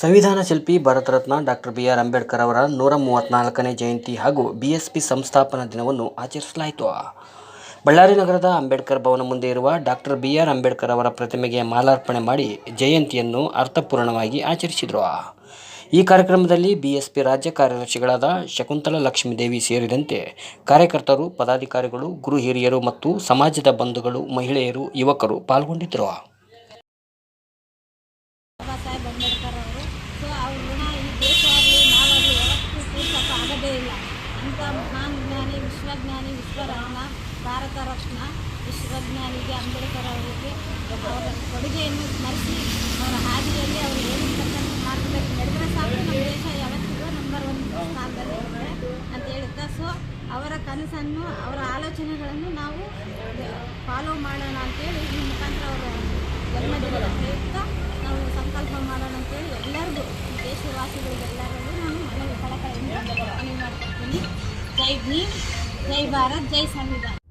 ಸಂವಿಧಾನ ಶಿಲ್ಪಿ Bharat Ratna doctor B R Ambedkar ಅವರ ನೂರ ಮೂವತ್ತ್ನಾಲ್ಕನೇ ಜಯಂತಿ ಹಾಗೂ ಬಿ ಎಸ್ ಪಿ ಸಂಸ್ಥಾಪನಾ ದಿನವನ್ನು ಆಚರಿಸಲಾಯಿತು. ಬಳ್ಳಾರಿ ನಗರದ ಅಂಬೇಡ್ಕರ್ ಭವನ ಮುಂದೆ ಇರುವ ಡಾಕ್ಟರ್ ಬಿ ಆರ್ ಅಂಬೇಡ್ಕರ್ ಅವರ ಪ್ರತಿಮೆಗೆ ಮಾಲಾರ್ಪಣೆ ಮಾಡಿ ಜಯಂತಿಯನ್ನು ಅರ್ಥಪೂರ್ಣವಾಗಿ ಆಚರಿಸಿದರು. ಈ ಕಾರ್ಯಕ್ರಮದಲ್ಲಿ ಬಿ ಎಸ್ ಪಿ ರಾಜ್ಯ ಕಾರ್ಯದರ್ಶಿಗಳಾದ ಶಕುಂತಲಾ ಲಕ್ಷ್ಮೀದೇವಿ ಸೇರಿದಂತೆ ಕಾರ್ಯಕರ್ತರು, ಪದಾಧಿಕಾರಿಗಳು, ಗುರು ಹಿರಿಯರು ಮತ್ತು ಸಮಾಜದ ಬಂಧುಗಳು, ಮಹಿಳೆಯರು, ಯುವಕರು ಪಾಲ್ಗೊಂಡಿದ್ದರು. ವಿಶ್ವಜ್ಞಾನಿ, ವಿಶ್ವರಾಮ ಭಾರತ ರತ್ನ ವಿಶ್ವಜ್ಞಾನಿಗೆ ಅಂಬೇಡ್ಕರ್ ಅವರಿಗೆ ಅವರ ಕೊಡುಗೆಯನ್ನು ಸ್ಮರಿಸಿ ಅವರ ಹಾದಿಯಲ್ಲಿ ಅವರು ಹೇಳಿರ್ತಕ್ಕಂಥ ಮಾರ್ಗದಲ್ಲಿ ನಡೆದರೆ ಸಾಕು, ನಮ್ಮ ದೇಶ ಯಾವತ್ತಿಗೂ ನಂಬರ್ ಒನ್ ಸ್ಥಾನದಲ್ಲಿ ಇರುತ್ತೆ ಅಂತ ಹೇಳುತ್ತಾ ಸೊ ಅವರ ಕನಸನ್ನು, ಅವರ ಆಲೋಚನೆಗಳನ್ನು ನಾವು ಫಾಲೋ ಮಾಡೋಣ ಅಂತೇಳಿ ಈ ಮುಖಾಂತರ ಅವರ ಜನ್ಮದಿನದ ಪ್ರಯುಕ್ತ ನಾವು ಸಂಕಲ್ಪ ಮಾಡೋಣ ಅಂತೇಳಿ ಎಲ್ಲರಿಗೂ, ದೇಶವಾಸಿಗಳಿಗೆಲ್ಲರಿಗೂ ನಾನು ಮನವಿ ಕಳಕಳಿಯಿಂದ ಮನವಿ ಇದ್ದೀನಿ. ಜೈ ಭೀಮ್. ಜೈ ಭಾರತ್ ಜೈ ಸಂವಿಧಾನ